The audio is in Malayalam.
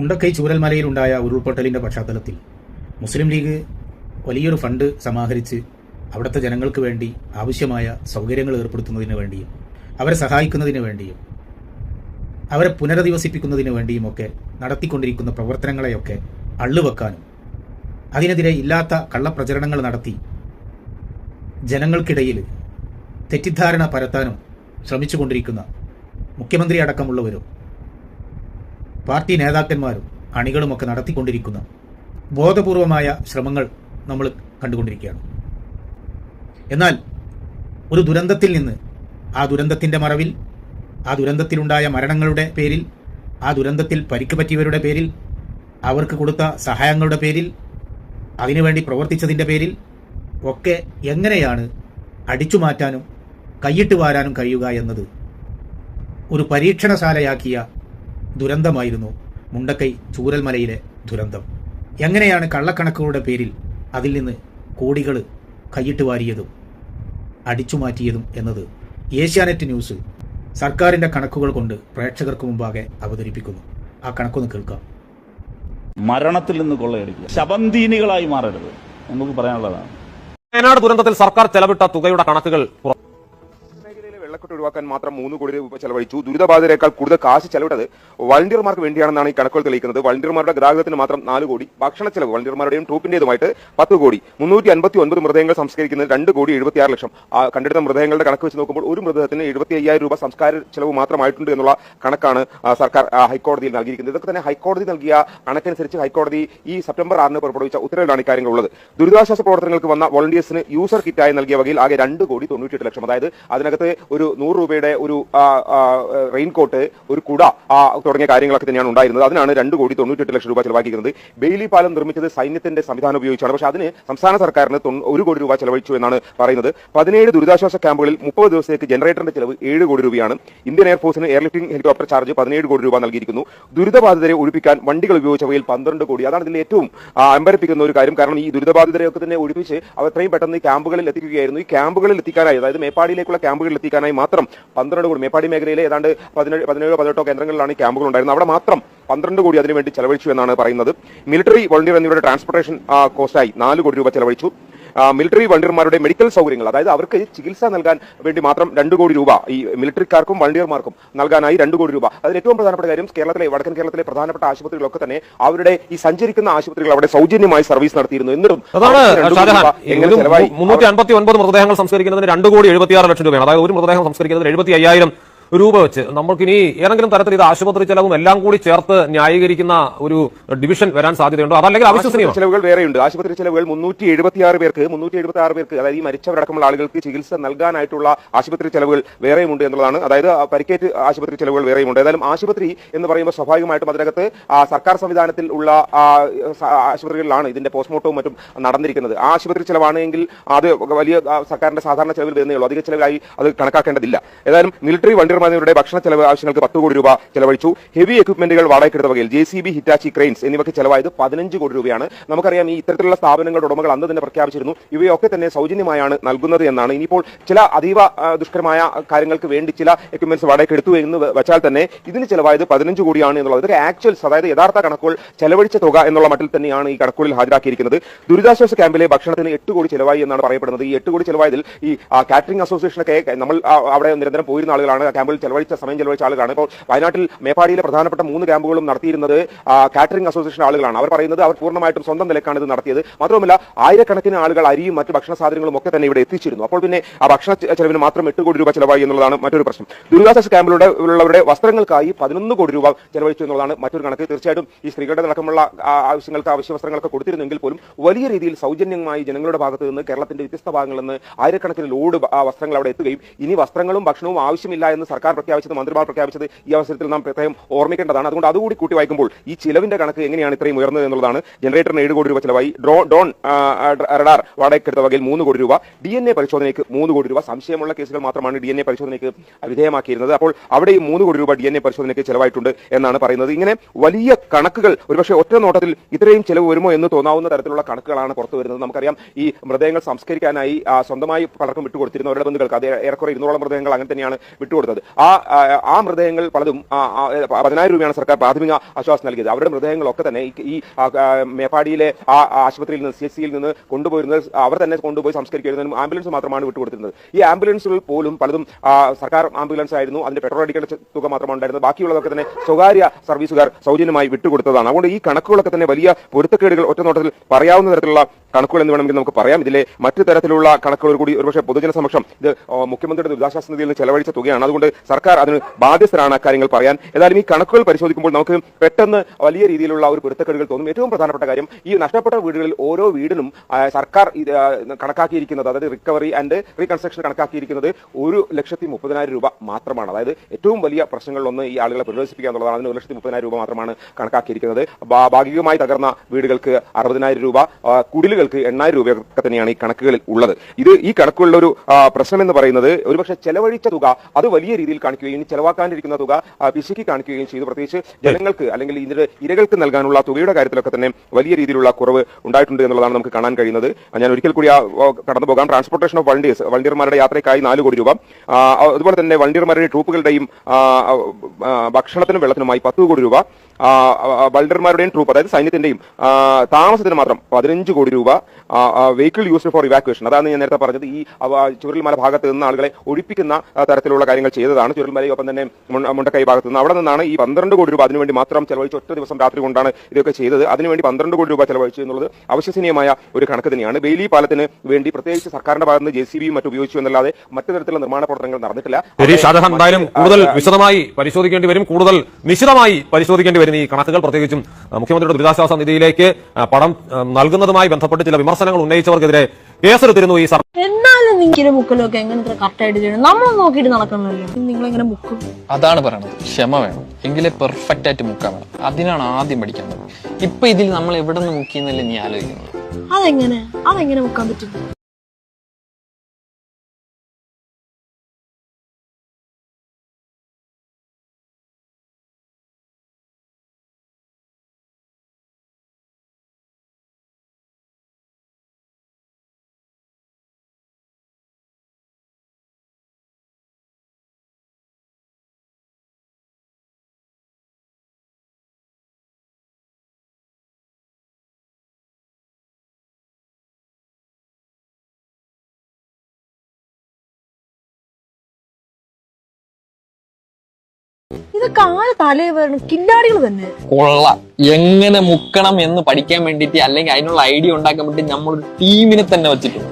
മുണ്ടക്കൈ ചൂരൽമലയിലുണ്ടായ ഉരുൾപൊട്ടലിന്റെ പശ്ചാത്തലത്തിൽ മുസ്ലിം ലീഗ് വലിയൊരു ഫണ്ട് സമാഹരിച്ച് അവിടുത്തെ ജനങ്ങൾക്ക് വേണ്ടി ആവശ്യമായ സൗകര്യങ്ങൾ ഏർപ്പെടുത്തുന്നതിന് വേണ്ടിയും അവരെ സഹായിക്കുന്നതിന് വേണ്ടിയും അവരെ പുനരധിവസിപ്പിക്കുന്നതിന് വേണ്ടിയുമൊക്കെ നടത്തിക്കൊണ്ടിരിക്കുന്ന പ്രവർത്തനങ്ങളെയൊക്കെ അള്ളുവെക്കാനും അതിനെതിരെ ഇല്ലാത്ത കള്ളപ്രചരണങ്ങൾ നടത്തി ജനങ്ങൾക്കിടയിൽ തെറ്റിദ്ധാരണ പരത്താനും ശ്രമിച്ചുകൊണ്ടിരിക്കുന്ന മുഖ്യമന്ത്രി അടക്കമുള്ളവരും പാർട്ടി നേതാക്കന്മാരും അണികളുമൊക്കെ നടത്തിക്കൊണ്ടിരിക്കുന്ന ബോധപൂർവമായ ശ്രമങ്ങൾ നമ്മൾ കണ്ടുകൊണ്ടിരിക്കുകയാണ്. എന്നാൽ ഒരു ദുരന്തത്തിൽ നിന്ന് ആ ദുരന്തത്തിന്റെ മറവിൽ ആ ദുരന്തത്തിലുണ്ടായ മരണങ്ങളുടെ പേരിൽ ആ ദുരന്തത്തിൽ പരിക്ക് പറ്റിയവരുടെ പേരിൽ അവർക്ക് കൊടുത്ത സഹായങ്ങളുടെ പേരിൽ അതിനുവേണ്ടി പ്രവർത്തിച്ചതിന്റെ പേരിൽ ഒക്കെ എങ്ങനെയാണ് അടിച്ചു മാറ്റാനും കൈയിട്ട് വാരാനും കഴിയുക എന്നത് ഒരു പരീക്ഷണശാലയാക്കിയ ദുരന്തമായിരുന്നു. മുണ്ടക്കൈ ചൂരൽമലയിലെ ദുരന്തം. എങ്ങനെയാണ് കള്ളക്കണക്കുകളുടെ പേരിൽ അതിൽ നിന്ന് കോടികൾ കൈയിട്ട് വാരിയതും അടിച്ചുമാറ്റിയതും എന്നത് ഏഷ്യാനെറ്റ് ന്യൂസ് സർക്കാരിന്റെ കണക്കുകൾ കൊണ്ട് പ്രേക്ഷകർക്ക് മുമ്പാകെ അവതരിപ്പിക്കുന്നു. ആ കണക്കൊന്ന് കേൾക്കാം. മരണത്തിൽ നിന്ന് കൊള്ളയടിക്കുക. ശബന്തീനികളായി മാറരുത്. നമുക്ക് പറയാനുള്ളതാണ്. വയനാട് ദുരന്തത്തിൽ സർക്കാർ ചെലവിട്ട തുകയുടെ കണക്കുകൾ ഒഴിവാക്കാൻ മാത്രം മൂന്ന് കോടി രൂപ ചെലവഴിച്ചു. ദുരിതബാധിതരെക്കാൾ കൂടുതൽ കാശ് ചെലവിട്ടത് വളണ്ടിയർമാർക്ക് വേണ്ടിയാണെന്നാണ് ഈ കണക്കുകൾ തെളിയിക്കുന്നത്. വളണ്ടിയർമാരുടെ ഗതാഗതത്തിന് മാത്രം നാല് കോടി ഭക്ഷണ ചെലവ് വളണ്ടിയർമാരുടെയും ട്രൂപ്പിന്റേതുമായിട്ട് പത്ത് കോടി. മുന്നൂറ്റി അൻപത്തി ഒൻപത് മൃതദേഹങ്ങൾ സംസ്കരിക്കുന്നത് രണ്ട് കോടി എഴുപത്തിയാറ് ലക്ഷം. കണ്ടെടുത്ത മൃതദേഹങ്ങളുടെ കണക്ക് വെച്ച് നോക്കുമ്പോൾ ഒരു മൃതദേഹത്തിന് എഴുപത്തി അയ്യായിരം രൂപ സംസ്കാര ചെലവ് മാത്രമായിട്ടുണ്ട് എന്നുള്ള കണക്കാണ് സർക്കാർ ഹൈക്കോടതിയിൽ നൽകിയിരിക്കുന്നത്. ഇതൊക്കെ തന്നെ ഹൈക്കോടതി നൽകിയ കണക്കനുസരിച്ച് ഹൈക്കോടതി ഈ സെപ്റ്റംബർ ആറിന് പുറപ്പെടുവിച്ച ഉത്തരവിലാണ് ഇക്കാര്യങ്ങൾ ഉള്ളത്. ദുരിതാശ്വാസ പ്രവർത്തനങ്ങൾക്ക് വന്ന വോളണ്ടിയേഴ്സിന് യൂസർ കിറ്റായി നൽകിയ വകയിൽ ആകെ രണ്ട് കോടി തൊണ്ണൂറ്റിയെട്ട് ലക്ഷം. അതായത് അതിനകത്ത് ഒരു രൂപയുടെ ഒരു റെയിൻകോട്ട് ഒരു കുട തുടങ്ങിയ കാര്യങ്ങളൊക്കെ തന്നെയാണ് ഉണ്ടായിരുന്നത്. അതിനാണ് രണ്ട് കോടി തൊണ്ണൂറ്റെട്ട് ലക്ഷം രൂപ ചെലവാക്കിയിരുന്നത് ബെയിലി പാലം നിർമ്മിച്ചത് സൈന്യത്തിന്റെ സംവിധാനം ഉപയോഗിച്ചാണ്. പക്ഷേ അതിന് സംസ്ഥാന സർക്കാരിന് ഒരു കോടി രൂപ ചെലവഴിച്ചു എന്നാണ് പറയുന്നത്. പതിനേഴ് ദുരിതാശ്വാസ ക്യാമ്പുകളിൽ മുപ്പത് ദിവസത്തേക്ക് ജനറേറ്ററിന്റെ ചെലവ് ഏഴ് കോടി രൂപയാണ്. ഇന്ത്യൻ എയർഫോഴ്സിന് എയർലിഫ്റ്റിംഗ് ഹെലികോപ്റ്റർ ചാർജ് പതിനേഴ് കോടി രൂപ നൽകിയിരിക്കുന്നു. ദുരിതബാധിതരെ ഒഴിപ്പിക്കാൻ വണ്ടികൾ ഉപയോഗിച്ചവയിൽ പന്ത്രണ്ട് കോടി. അതാണ് ഇതിൽ ഏറ്റവും അമ്പരപ്പിക്കുന്ന ഒരു കാര്യം. കാരണം ഈ ദുരിതബാധിതരെയൊക്കെ തന്നെ ഒഴിപ്പിച്ച് അവർ എത്രയും പെട്ടെന്ന് ക്യാമ്പുകളിൽ എത്തിക്കുകയായിരുന്നു. ഈ ക്യാമ്പുകളിൽ എത്തിക്കാനായി അതായത് മേപ്പാടിയിലേക്കുള്ള ക്യാമ്പുകളിൽ എത്തിക്കാനായി മാത്രം പന്ത്രണ്ട് കോടി. മേപ്പാടി മേഖലയിലെ ഏതാണ്ട് പതിനേഴ് പതിനേഴോ പതിനെട്ടോ കേന്ദ്രങ്ങളിലാണ് ക്യാമ്പുകൾ ഉണ്ടായിരുന്നത് അവിടെ മാത്രം പന്ത്രണ്ട് കോടി അതിനുവേണ്ടി ചെലവഴിച്ചു എന്നാണ് പറയുന്നത്. മിലിറ്ററി വോളണ്ടിയർ എന്നിവരുടെ ട്രാൻസ്പോർട്ടേഷൻ കോസ്റ്റായി നാല് കോടി രൂപ ചെലവഴിച്ചു. മിലിറ്ററി വണ്ടിയർമാരുടെ മെഡിക്കൽ സൗകര്യങ്ങൾ അതായത് അവർക്ക് ചികിത്സ നൽകാൻ വേണ്ടി മാത്രം രണ്ട് കോടി രൂപ ഈ മിലിറ്ററിക്കാർക്കും വണ്ടിയർമാർക്കും നൽകാനായി രണ്ട് കോടി രൂപ. അതിൽ ഏറ്റവും പ്രധാനപ്പെട്ട കാര്യം കേരളത്തിലെ വടക്കൻ കേരളത്തിലെ പ്രധാനപ്പെട്ട ആശുപത്രികളൊക്കെ തന്നെ അവരുടെ ഈ സഞ്ചരിക്കുന്ന ആശുപത്രികൾ അവിടെ സൗജന്യമായി സർവീസ് നടത്തിയിരുന്നു. എന്നിട്ടും മുന്നൂറ്റി അൻപത്തി ഒൻപത് മൃതദേഹങ്ങൾ സംസ്കരിക്കുന്നതിന് രണ്ട് കോടി എഴുപത്തിയാറ് ലക്ഷം രൂപയാണ്. അതായത് ഒരു മൃതദേഹം സംസ്കരിക്കുന്നതിന് എഴുപത്തി അയ്യായിരം രൂപ വെച്ച്. നമുക്കിനി ഏതെങ്കിലും തരത്തിൽ ഇത് ആശുപത്രി ചെലവും എല്ലാം കൂടി ചേർത്ത് ന്യായീകരിക്കുന്ന ഒരു ഡിവിഷൻ വരാൻ സാധ്യതയുണ്ടോ? അതല്ലെങ്കിൽ അവിശ്വസനീയം ചിലവുകൾ വേറെയുണ്ട്. ആശുപത്രി ചെലവുകൾ മുന്നൂറ്റി എഴുപത്തിയാറ് പേർക്ക് മുന്നൂറ്റി എഴുപത്തി ആറ് പേർക്ക് അതായത് ഈ മരിച്ചവരടക്കമുള്ള ആളുകൾക്ക് ചികിത്സ നൽകാനായിട്ടുള്ള ആശുപത്രി ചെലവുകൾ വേറെയുമുണ്ട് എന്നുള്ളതാണ്. അതായത് പരിക്കേറ്റ് ആശുപത്രി ചെലവുകൾ വേറെയുമുണ്ട്. ഏതായാലും ആശുപത്രി എന്ന് പറയുമ്പോൾ സ്വാഭാവികമായിട്ടും അതിനകത്ത് സർക്കാർ സംവിധാനത്തിൽ ഉള്ള ആശുപത്രികളിലാണ് ഇതിന്റെ പോസ്റ്റ്മോർട്ടവും മറ്റും നടന്നിരിക്കുന്നത്. ആ ആശുപത്രി ചെലവാണെങ്കിൽ അത് വലിയ സർക്കാരിന്റെ സാധാരണ ചെലവിൽ വരുന്നേ ഉള്ളൂ. അധിക ചെലവായി അത് കണക്കാക്കേണ്ടതില്ല. ഏതായാലും മിലിറ്ററി വണ്ടിയർമാരുടെ ഭക്ഷണ ചെലവ് ആവശ്യങ്ങൾക്ക് പത്ത് കോടി രൂപ ചെലവഴിച്ചു. ഹെവി എക്യുപ്മെന്റുകൾ വാടകയ്ക്കെടുത്ത വകയിൽ J C B Hitachi cranes എന്നിവയ്ക്ക് ചെലവായത് പതിനഞ്ച് കോടി രൂപയാണ്. നമുക്കറിയാം ഈ ഇത്തരത്തിലുള്ള സ്ഥാപനങ്ങളുടെ ഉടമകൾ അന്ന് തന്നെ പ്രഖ്യാപിച്ചിരുന്നു. ഇവയൊക്കെ തന്നെ സൗജന്യമായാണ് നൽകുന്നത് എന്നാണ്. ഇനിയിപ്പോൾ ചില അതീവ ദുഷ്കരമായ കാര്യങ്ങൾക്ക് വേണ്ടി ചില എക്യുപ്മെന്റ്സ് വാടകയ്ക്ക് എടുത്തു എന്ന് വെച്ചാൽ തന്നെ ഇതിന് ചെലവായത് പതിനഞ്ച് കോടിയാണ് എന്നുള്ളത്. ഇതൊക്കെ ആക്ച്വൽസ് അതായത് യഥാർത്ഥ കണക്കുകൾ ചെലവഴിച്ച തുക എന്നുള്ള മട്ടിൽ തന്നെയാണ് ഈ കണക്കുകളിൽ ഹാജരാക്കിയിരിക്കുന്നത്. ദുരിതാശ്വാസ ക്യാമ്പിലെ ഭക്ഷണത്തിന് എട്ട് കോടി ചെലവായി എന്നാണ് പറയപ്പെടുന്നത്. ഈ എട്ട് കോടി ചെലവായതിൽ ഈ കാറ്ററിംഗ് അസോസിയേഷനൊക്കെ നമ്മൾ അവിടെ നിരന്തരം പോയിരുന്ന ആളുകളാണ് ക്യാമ്പിൽ ചെലവഴിച്ച സമയം ചെലവഴിച്ച ആളുകളാണ്. ഇപ്പോൾ വയനാട്ടിൽ മേപ്പാടിയിലെ പ്രധാനപ്പെട്ട മൂന്ന് ക്യാമ്പുകളും നടത്തിയിരുന്നത് കാറ്ററിംഗ് അസോസിയേഷൻ ആളുകളാണ്. അവർ പറയുന്നത് അവർ പൂർണമായിട്ടും സ്വന്തം നിലക്കാണ് ഇത് നടത്തിയത്. മാത്രമല്ല ആയിരക്കണക്കിന് ആളുകൾ അരിയും മറ്റ് ഭക്ഷണ സാധനങ്ങളും ഒക്കെ തന്നെ ഇവിടെ എത്തിച്ചിരുന്നു. അപ്പോൾ പിന്നെ ആ ഭക്ഷണ ചെലവിന് മാത്രം എട്ട് കോടി രൂപ ചെലവായി എന്നുള്ളതാണ് മറ്റൊരു പ്രശ്നം. ദുരിതാശ്വാസ ക്യാമ്പിലൂടെ ഉള്ളവരുടെ വസ്ത്രങ്ങൾക്കായി പതിനൊന്ന് കോടി രൂപ ചെലവഴിച്ചു എന്നുള്ളതാണ് മറ്റൊരു കണക്ക്. തീർച്ചയായിട്ടും ഈ സ്ത്രീകളുടെ അടക്കമുള്ള ആവശ്യങ്ങൾക്ക് അവശ്യ വസ്ത്രങ്ങളൊക്കെ കൊടുത്തിരുന്നെങ്കിൽ പോലും വലിയ രീതിയിൽ സൗജന്യമായി ജനങ്ങളുടെ ഭാഗത്ത് നിന്ന് കേരളത്തിന്റെ വ്യത്യസ്ത ഭാഗങ്ങളിൽ നിന്ന് ആയിരക്കണക്കിന് ലോഡ് വസ്ത്രങ്ങൾ അവിടെ എത്തുകയും ഇനി വസ്ത്രങ്ങളും ഭക്ഷണവും ആവശ്യമില്ല എന്ന് സർക്കാർ പ്രഖ്യാപിച്ചത് മന്ത്രിമാർ പ്രഖ്യാപിച്ചത് ഈ അവസരത്തിൽ നാം പ്രത്യേകം ഓർമ്മിക്കേണ്ടതാണ്. അതുകൊണ്ട് അതുകൂടി കൂട്ടി വായിക്കുമ്പോൾ ഈ ചിലവിന്റെ കണക്ക് എങ്ങനെയാണ് ഇത്രയും ഉയർന്നത് എന്നുള്ളതാണ് ജനറേറ്ററിന് ഏഴ് കോടി രൂപ ചിലവായി. ഡ്രോ ആ, റഡാർ വാടകയ്ക്കെടുത്ത വകയിൽ മൂന്ന് കോടി രൂപ. ഡി എൻ എ പരിശോധനയ്ക്ക് മൂന്ന് കോടി രൂപ. സംശയമുള്ള കേസുകൾ മാത്രമാണ് ഡി എൻ എ പരിശോധനയ്ക്ക് വിധേയമാക്കിയിരുന്നത്. അപ്പോൾ അവിടെ ഈ മൂന്ന് കോടി രൂപ ഡി എൻ എ പരിശോധനയ്ക്ക് ചിലവായിട്ടുണ്ട് എന്നാണ് പറയുന്നത്. ഇങ്ങനെ വലിയ കണക്കുകൾ ഒരുപക്ഷെ ഒറ്റ നോട്ടത്തിൽ ഇത്രയും ചിലവ് വരുമോ എന്ന് തോന്നാവുന്ന തരത്തിലുള്ള കണക്കുകളാണ് പുറത്തു വരുന്നത്. നമുക്കറിയാം ഈ മൃതദേഹങ്ങൾ സംസ്കരിക്കാനായി സ്വന്തമായി പലർക്കും വിട്ടുകൊടുത്തിരുന്നു അവരുടെ ബന്ധുക്കൾക്ക് അത് ഏറെക്കുറെ ഇരുന്നൂറോളം മൃതദേഹങ്ങൾ അങ്ങനെ തന്നെയാണ് വിട്ടുകൊടുത്തത്. ആ ആ, മൃതദേഹങ്ങൾ പലതും പതിനായിരം രൂപയാണ് സർക്കാർ പ്രാഥമിക ആശ്വാസം നൽകിയത്. അവരുടെ മൃതദേഹങ്ങളൊക്കെ തന്നെ ഈ- മേപ്പാടിയിലെ ആ ആശുപത്രിയിൽ നിന്ന് സി എസ് സിയിൽ നിന്ന് കൊണ്ടുപോയിരുന്നത് അവർ തന്നെ കൊണ്ടുപോയി സംസ്കരിക്കുന്നതിനും ആംബുലൻസ് മാത്രമാണ് വിട്ടുകൊടുത്തിരുന്നത്. ഈ ആംബുലൻസുകൾ പോലും പലതും സർക്കാർ ആംബുലൻസ് ആയിരുന്നു അതിന്റെ പെട്രോൾ അടിക്കേണ്ട തുക മാത്രമാണ് ഉണ്ടായിരുന്നത്. ബാക്കിയുള്ളതൊക്കെ തന്നെ സ്വകാര്യ സർവീസുകാർ സൗജന്യമായി വിട്ടുകൊടുത്തതാണ്. അതുകൊണ്ട് ഈ കണക്കുകളൊക്കെ തന്നെ വലിയ പൊരുത്തക്കേടുകൾ ഒറ്റനോട്ടത്തിൽ പറയാവുന്ന തരത്തിലുള്ള കണക്കുകൾ എന്ന് വേണമെങ്കിൽ നമുക്ക് പറയാം. ഇതിലെ മറ്റു തരത്തിലുള്ള കണക്കുകൾ കൂടി ഒരുപക്ഷെ പൊതുജന സമക്ഷം ഇത് മുഖ്യമന്ത്രിയുടെ ദുരിതാശ്വാസ നിധിയിൽ നിന്ന് ചെലവഴിച്ച തുകയാണ്. അതുകൊണ്ട് സർക്കാർ അതിന് ബാധ്യസ്ഥരാണ് അക്കാര്യങ്ങൾ പറയാൻ. ഏതായാലും ഈ കണക്കുകൾ പരിശോധിക്കുമ്പോൾ നമുക്ക് പെട്ടെന്ന് വലിയ രീതിയിലുള്ള ഒരു പൊരുത്തക്കേടുകൾ തോന്നും. ഏറ്റവും പ്രധാനപ്പെട്ട കാര്യം ഈ നഷ്ടപ്പെട്ട വീടുകളിൽ ഓരോ വീടിനും സർക്കാർ കണക്കാക്കിയിരിക്കുന്നത് അതായത് റിക്കവറി ആൻഡ് റീകൺസ്ട്രക്ഷൻ കണക്കാക്കിയിരിക്കുന്നത് ഒരു ലക്ഷത്തി മുപ്പതിനായിരം രൂപ മാത്രമാണ്. അതായത് ഏറ്റവും വലിയ പ്രശ്നങ്ങളിലൊന്ന് ഈ ആളുകളെ പ്രതിരോധിപ്പിക്കുക എന്നുള്ളതാണ്. അതിന് ഒരു ലക്ഷത്തി മുപ്പതിനായിരം രൂപ മാത്രമാണ് കണക്കാക്കിയിരിക്കുന്നത്. ഭാഗികമായി തകർന്ന വീടുകൾക്ക് അറുപതിനായിരം രൂപ കുടിലുകൾക്ക് എണ്ണായിരം രൂപയൊക്കെ തന്നെയാണ് ഈ കണക്കുകളിൽ ഉള്ളത്. ഇത് ഈ കണക്കുകളുടെ ഒരു പ്രശ്നം എന്ന് പറയുന്നത് ഒരുപക്ഷെ ചെലവഴിച്ച തുക അത് വലിയ രീതിയിൽ കാണിക്കുകയും ചെലവാക്കാനിരിക്കുന്ന തുക പിശുക്കി കാണിക്കുകയും ചെയ്തു. പ്രത്യേകിച്ച് ജനങ്ങൾക്ക് അല്ലെങ്കിൽ ഇതിന്റെ ഇരകൾക്ക് നൽകാനുള്ള തുകയുടെ കാര്യത്തിലൊക്കെ തന്നെ വലിയ രീതിയിലുള്ള കുറവ് ഉണ്ടായിട്ടുണ്ട് എന്നുള്ളതാണ് നമുക്ക് കാണാൻ കഴിയുന്നത്. ഞാൻ ഒരിക്കൽ കൂടി കടന്നു പോകാം. ട്രാൻസ്പോർട്ടേഷൻ ഓഫ് വണ്ടിയേഴ്സ് വണ്ടിയർമാരുടെ യാത്രയ്ക്കായി നാല് കോടി രൂപ. അതുപോലെ തന്നെ വണ്ടിയർമാരുടെ ട്രൂപ്പുകളുടെയും ഭക്ഷണത്തിനും വെള്ളത്തിനുമായി പത്ത് കോടി രൂപ. വൾഡർമാരുടെയും ട്രൂപ്പ് അതായത് സൈന്യത്തിന്റെയും താമസത്തിന് മാത്രം പതിനഞ്ച് കോടി രൂപ വെഹിക്കിൾ യൂസ്ഡ് ഫോർ ഇവാക്വേഷൻ അതാണ് ഞാൻ നേരത്തെ പറഞ്ഞത്. ഈ ചുരൽമല ചുരുൾമല ഭാഗത്ത് നിന്ന് ആളുകളെ ഒഴിപ്പിക്കുന്ന തരത്തിലുള്ള കാര്യങ്ങൾ ചെയ്തതാണ്. ചുരുൾമലയൊപ്പം തന്നെ മുണ്ടക്കൈ ഭാഗത്ത് നിന്ന്. അവിടെ നിന്നാണ് ഈ പന്ത്രണ്ട് കോടി രൂപ അതിനുവേണ്ടി മാത്രം ചെലവഴിച്ച് ഒറ്റ ദിവസം രാത്രി കൊണ്ടാണ് ഇതൊക്കെ ചെയ്തത്. അതിനുവേണ്ടി പന്ത്രണ്ട് കോടി രൂപ ചെലവഴിച്ചു എന്നുള്ളത് അവിശ്വസനീയമായ ഒരു കണക്ക് തന്നെയാണ്. ബെയിലി പാലത്തിന് വേണ്ടി പ്രത്യേകിച്ച് സർക്കാരിന്റെ ഭാഗത്ത് നിന്ന് ജെ സി ബിയും മറ്റും ഉപയോഗിച്ചു എന്നല്ലാതെ മറ്റു തരത്തിലുള്ള നിർമ്മാണ പ്രവർത്തനങ്ങൾ നടന്നിട്ടില്ല. എന്തായാലും കൂടുതൽ വിശദമായി പരിശോധിക്കേണ്ടി വരും. കൂടുതൽ നിശിതമായി പരിശോധിക്കേണ്ടി വരും. ഈ കണക്കുകൾ പ്രത്യേകിച്ചും മുഖ്യമന്ത്രിയുടെ ദുരിതാശ്വാസ നിധിയിലേക്ക് പണം നൽകുന്നതുമായി ബന്ധപ്പെട്ട് ചില വിമർശനങ്ങൾ ഉന്നയിച്ചവർക്കെതിരെ കേസെടുത്തിരുന്നു ഈ സർക്കാർ എന്നാലും നിങ്ങളുടെ മുക്കലൊക്കെ എങ്ങനെ കറക്റ്റായിട്ട് ചെയ്യണം? നമ്മൾ നോക്കിയിട്ട് നടക്കണമല്ലോ നിങ്ങൾ എങ്ങനെ മുക്കും അതാണ് പറയുന്നത് ക്ഷമ വേണം. എങ്കിലേ പെർഫെക്റ്റ് ആയിട്ട് മുക്കാൻ വേണം അതിനാണ് ആദ്യം പഠിക്കേണ്ടത് ഇപ്പൊ ഇതിൽ നമ്മൾ എവിടെ നിന്ന് മുക്കിയെന്നല്ലേ നീ ആലോചിക്കുന്നത്? അതെങ്ങനെ? അതെങ്ങനെ മുക്കാൻ പറ്റും? ഇതൊക്കെ ആര് തലയിൽ വരുന്ന കില്ലാടികൾ തന്നെ. കൊള്ളാം. എങ്ങനെ മുക്കണം എന്ന് പഠിക്കാൻ വേണ്ടിട്ട് അല്ലെങ്കിൽ അതിനുള്ള ഐഡിയ ഉണ്ടാക്കാൻ വേണ്ടി നമ്മൾ ടീമിനെ തന്നെ വെച്ചിട്ടുണ്ട്.